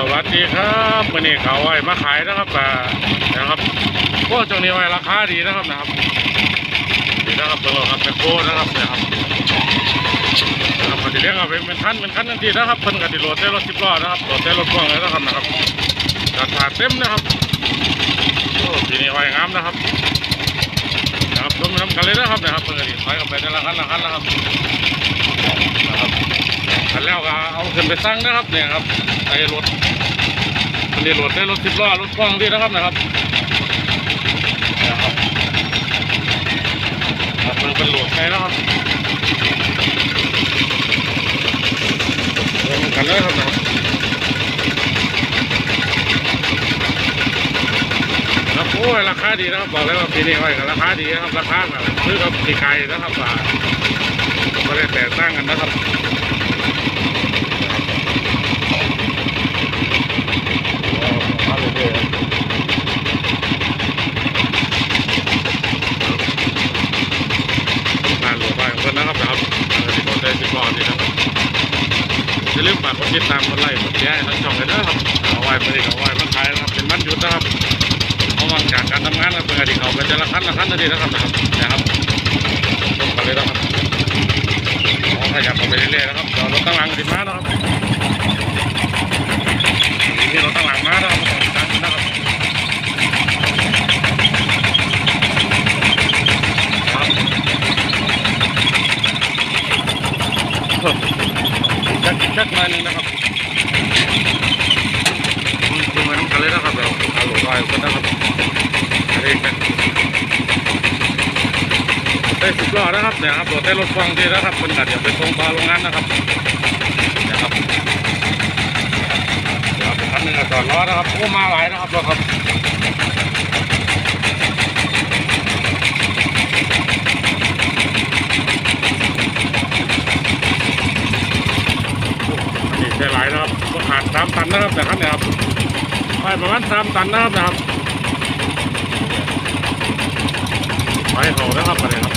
สวัสดีครับวันนี้เขาไว้มาขายนะครับอ่านะครับพวกจังนี้ไว้ราคาดีนะครับนะครับดีนะครับตัวครับเป็นโคนะครับนะครับนะครับปฏิเรียกเอาเป็นเป็นคันเป็นคันทันทีนะครับเพิ่นกติโหลดได้รถสิบล้อนะครับโหลดได้รถพ่วงเลยนะครับนะครับกระถาเต็มนะครับโอ้ทีนี้ไว้งามนะครับนะครับชมน้ำกันเลยนะครับนะครับเพิ่นกติถอยกันไปแต่ละคันละคันนะครับนะครับคันแล้วก็เอา ขึ้นไปตั้งนะครับเนี่ยครับไอ้รถอันนี้รถได้รถสิบล้อรถกว้างดีนะครับนะครับนะครับครับมันเป็นโหลดไงนะครับรวมกันเลยครับนะครับครับโอ้ยราคาดีนะครับบอกเลยว่าปีนี้ไว้กับราคาดีนะครับราคาแบบซื้อกับปีไก่นะครับว่าไม่ได้แตกต่างกันนะครับ มาเลยเด้องานหลวงบ้านของเพิ่นนะครับนะครับที่คนได้สิ บอนี่นะครับอย่าลืมฝากกดติดตามกดไลค์กดแชร์ทั้งช่องเลยนะครับเอาไว้ไม่ได้เอาไว้มาขายนะครับเป็นมันหยุดนะครับเพราะว่าจากการทำงานก็เป็นที่เขาเป็นจะละขั้นละขั้นนั่นเองนะครับนะครับนะครับลงไปเลยนะครับขอขยับไปเรื่อยๆนะครับเดี๋ยวรถตั้งหลังติดมานะครับมีรถตั้งหลังมานะครับมาต่อกันนะครับ ชักชักมาหนึงนะครับคุณมาน้ำกันเลยนะครับเราเอาหลวงลอยกันนะครับเรียกกันได้สิบล้อนะครับเนี่ยครับรถได้รถฟังดีนะครับเป็นกัดเดี๋ยวไปส่งปลาโรงงานนะครับนะครับเดี๋ยวไปคันหนึ่งก็จอดล้อนะครับโอ้มาหลายนะครับรถครับ นี่ใช่หลายนะครับก็ขาดสามตันนะครับแต่คันเนี่ยครับไปประมาณสามตันนะครับนะครับไปเขานะครับไปเลยครับ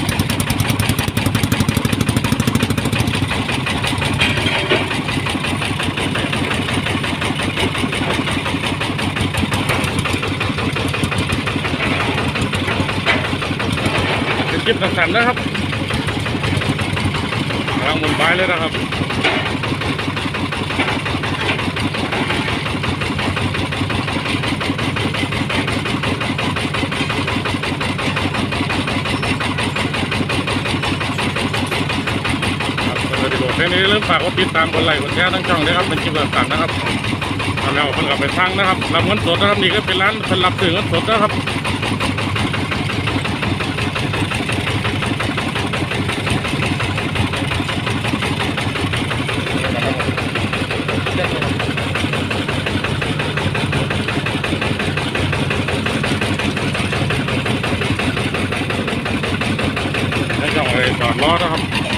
เป็นคลิปสั้นนะครับกำลังหมุนไปเลยนะครับสวัสดีครับ นี้เริ่มฝากว่าติดตามกดไลค์กดแชร์ทั้งช่องเลยครับเป็นคลิปสั้นๆนะครับทำแล้วคนกลับไปสร้งนะครับรับเงินสดนะครับนี่ก็เป็นร้านคนรับซื้อเงินสดนะครับไม่ต้องเลยจอดรอนะครับ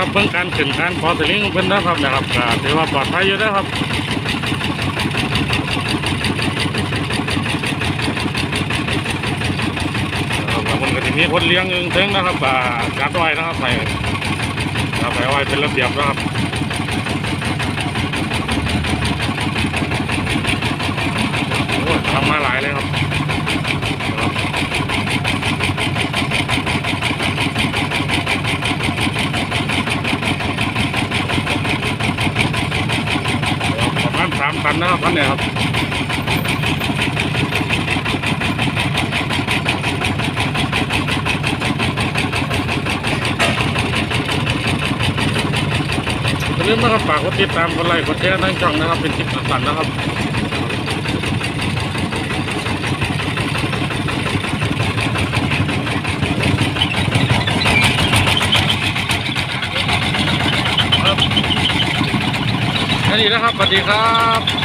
นะครับเพิ่งการขึ้นการพอสลิงเพิ่นนะครับนะครับก็ถือว่าปลอดภัยอยู่นะครับมันก็จะมีคนเลี้ยงเองเทิงนะครับอ่าจัดไว้นะครับใส่ครับไปเอาไว้เป็นระเบียบนะครับโอ้ยทำมาหลายเลยครับครับประมาณสามตันนะครับพันเนี่ยครับอย่าลืมนะครับฝากกดติดตามกดไลค์กดแชร์ทั้งช่องนะครับเป็นคลิปสั้นๆนะครับ ครับแค่ นี้นะครับสวัสดีครับ